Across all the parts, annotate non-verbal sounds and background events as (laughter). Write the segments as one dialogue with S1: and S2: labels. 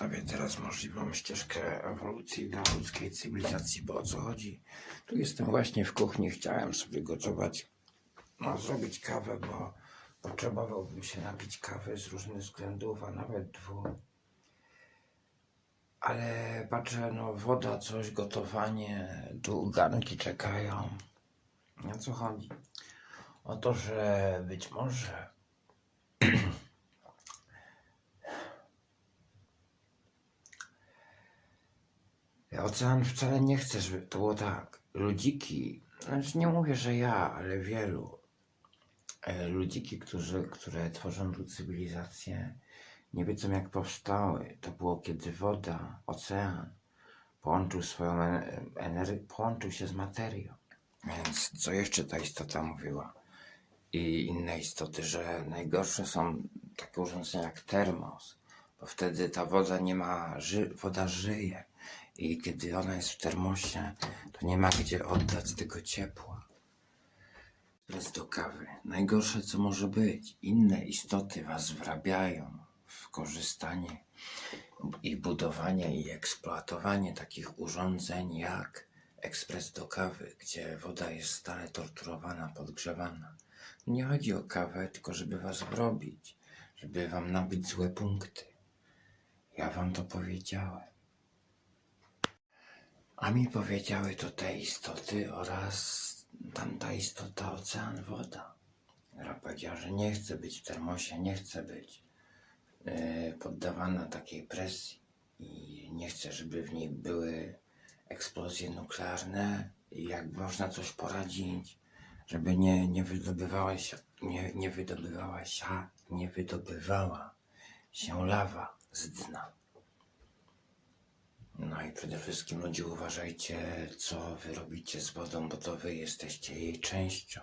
S1: przedstawię teraz możliwą ścieżkę ewolucji dla ludzkiej cywilizacji, bo o co chodzi? Tu jestem właśnie w kuchni, chciałem sobie gotować, no zrobić kawę, bo potrzebowałbym się napić kawy z różnych względów, a nawet dwóch. Ale patrzę, no woda, coś, gotowanie, tu garnki czekają. O co chodzi? O to, że być może Ocean wcale nie chce, żeby to było tak. Ludziki, znaczy nie mówię, że ja, ale wielu e, ludziki, którzy, które tworzą tu cywilizację, nie wiedzą jak powstały. To było kiedy woda, ocean połączył swoją energię, połączył się z materią. Więc co jeszcze ta istota mówiła? I inne istoty, że najgorsze są takie urządzenia jak termos, bo wtedy ta woda nie ma, ży, woda żyje i kiedy ona jest w termosie, to nie ma gdzie oddać tego ciepła. Bez do kawy. Najgorsze co może być. Inne istoty was wrabiają w korzystanie i budowanie i eksploatowanie takich urządzeń jak ekspres do kawy, gdzie woda jest stale torturowana, podgrzewana. Nie chodzi o kawę, tylko żeby was wrobić, żeby wam nabić złe punkty. Ja wam to powiedziałem. A mi powiedziały to te istoty oraz tamta istota ocean woda. Która powiedziała, że nie chce być w termosie, nie chce być yy, poddawana takiej presji i nie chce, żeby w niej były eksplozje nuklearne i jak można coś poradzić, żeby nie, nie wydobywała się, nie, nie wydobywała się, nie wydobywała się lawa z dna. No i przede wszystkim ludzie uważajcie, co wy robicie z wodą, bo to wy jesteście jej częścią,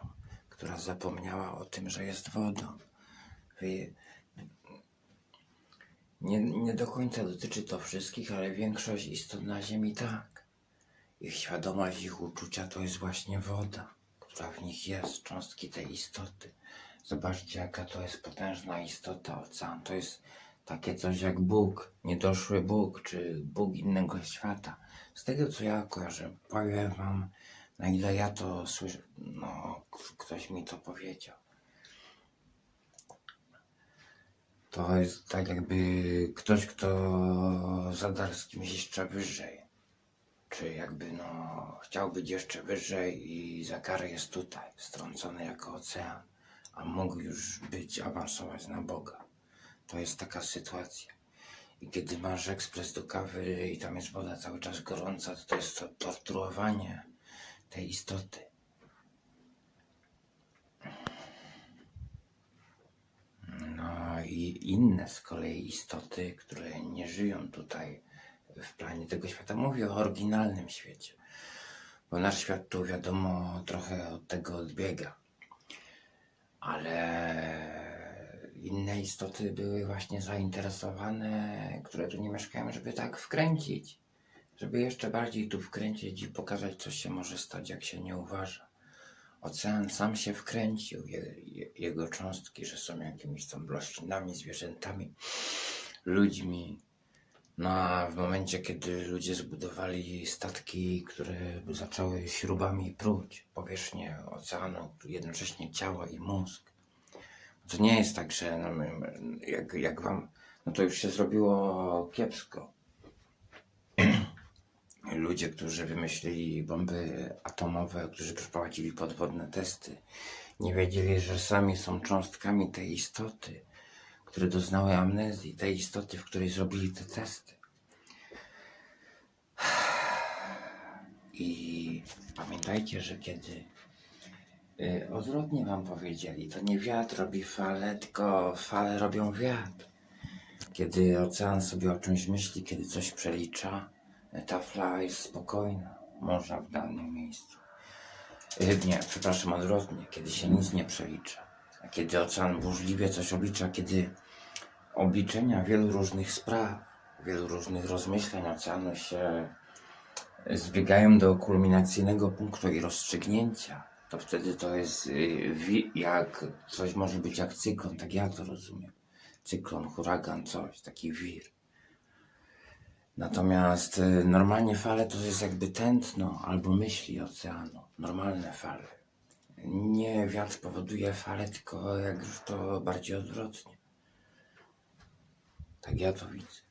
S1: która zapomniała o tym, że jest wodą. Wy... Nie, nie do końca dotyczy to wszystkich, ale większość istot na Ziemi tak. Ich świadomość, ich uczucia to jest właśnie woda, która w nich jest, cząstki tej istoty. Zobaczcie, jaka to jest potężna istota, ocean. To jest takie coś jak Bóg, niedoszły Bóg, czy Bóg innego świata. Z tego co ja kojarzę, powiem wam, na ile ja to słyszę, no, ktoś mi to powiedział. To jest tak jakby ktoś, kto zadarł z kimś jeszcze wyżej. Czy jakby no chciał być jeszcze wyżej i za karę jest tutaj, strącony jako ocean, a mógł już być, awansować na Boga. To jest taka sytuacja. I kiedy masz ekspres do kawy i tam jest woda cały czas gorąca, to to jest to torturowanie tej istoty. No i inne z kolei istoty, które nie żyją tutaj w planie tego świata. Mówię o oryginalnym świecie, bo nasz świat tu wiadomo trochę od tego odbiega. Ale inne istoty były właśnie zainteresowane, które tu nie mieszkają, żeby tak wkręcić. Żeby jeszcze bardziej tu wkręcić i pokazać, co się może stać, jak się nie uważa. Ocean sam się wkręcił, je, je, jego cząstki, że są jakimiś tam roślinami, zwierzętami, ludźmi. No a w momencie, kiedy ludzie zbudowali statki, które zaczęły śrubami pruć powierzchnię oceanu, jednocześnie ciało i mózg, to nie jest tak, że no, jak, jak wam, no to już się zrobiło kiepsko. (clears throat) Ludzie, którzy wymyślili bomby atomowe, którzy przeprowadzili podwodne testy, nie wiedzieli, że sami są cząstkami tej istoty, które doznały amnezji, tej istoty, w której zrobili te testy. I pamiętajcie, że kiedy odwrotnie wam powiedzieli, to nie wiatr robi fale, tylko fale robią wiatr. Kiedy ocean sobie o czymś myśli, kiedy coś przelicza, y, ta fala jest spokojna, morza w danym miejscu. Y, Nie, przepraszam, odwrotnie, kiedy się nic nie przelicza. A kiedy ocean burzliwie coś oblicza, kiedy obliczenia wielu różnych spraw, wielu różnych rozmyśleń oceanu się zbiegają do kulminacyjnego punktu i rozstrzygnięcia, to wtedy to jest y, jak coś może być jak cyklon, tak ja to rozumiem. Cyklon, huragan, coś, taki wir. Natomiast y, normalnie fale to jest jakby tętno albo myśli oceanu. Normalne fale. Nie wiatr powoduje fale, tylko jak już to bardziej odwrotnie. Tak ja to widzę.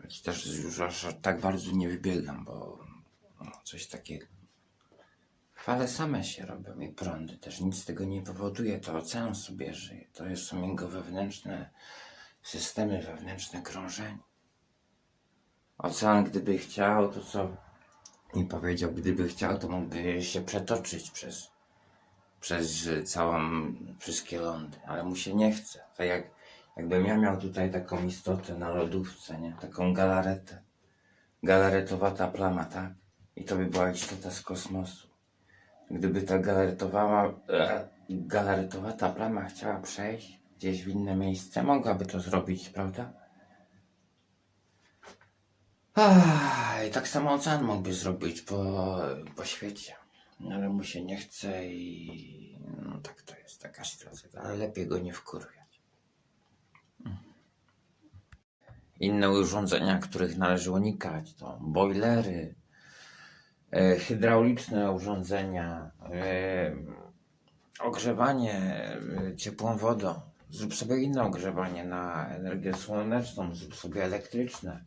S1: Więc też już aż tak bardzo nie wybiegam, bo no, coś takiego. Fale same się robią i prądy też nic tego nie powoduje. To ocean sobie żyje. To są jego wewnętrzne systemy, wewnętrzne krążenie. Ocean, gdyby chciał, to co mi powiedział, gdyby chciał, to mógłby się przetoczyć przez, przez całą, wszystkie lądy, ale mu się nie chce. Tak jak, jakbym ja miał tutaj taką istotę na lodówce, nie? Taką galaretę. Galaretowata plama, tak? I to by była istota z kosmosu. Gdyby ta galaretowała, e, galaretowata plama chciała przejść gdzieś w inne miejsce, mogłaby to zrobić, prawda? I tak samo ocean mógłby zrobić po, po świecie. No, ale mu się nie chce i no tak to jest taka sytuacja. Ale lepiej go nie wkurwiać. Inne urządzenia, których należy unikać, to bojlery, hydrauliczne urządzenia, e, ogrzewanie e, ciepłą wodą. Zrób sobie inne ogrzewanie na energię słoneczną, zrób sobie elektryczne.